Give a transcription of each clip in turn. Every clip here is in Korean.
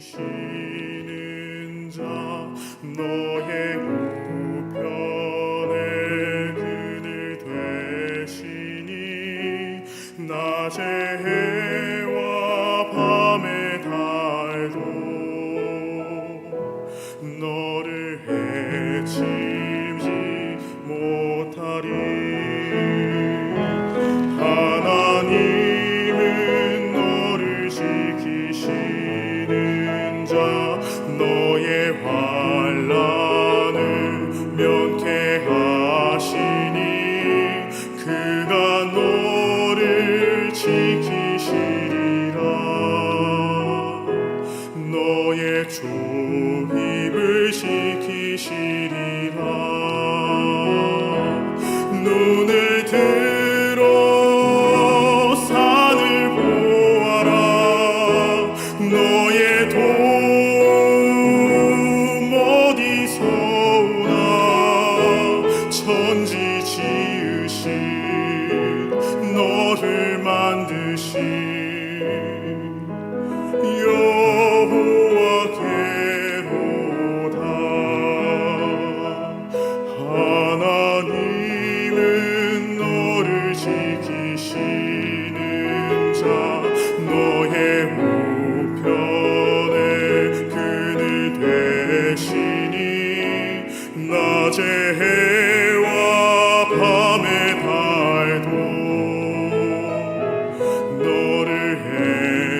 쉬는 자 너의 우편에 그늘 되시니 낮에 해와 밤에 달도 너를 해치지 못하리. 이 시리라 눈을 들어 산을보 아라, 너의 도움 어디 서 오나？천지 지으신 너를 만드신 낮에와 밤에 달도 너를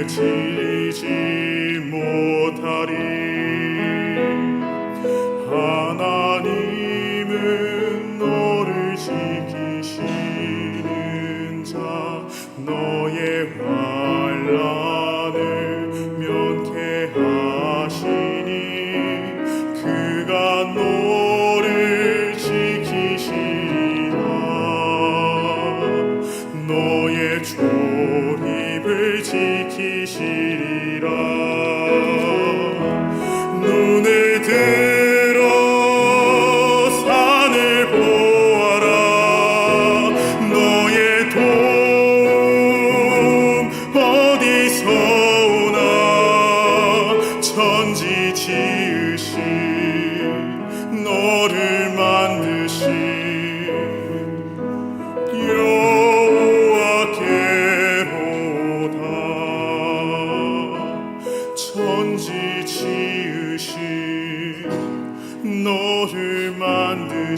해치지 못하리. 하나님은 너를 지키시는 자 너의 환란을 면케 하시 지시리라.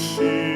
し。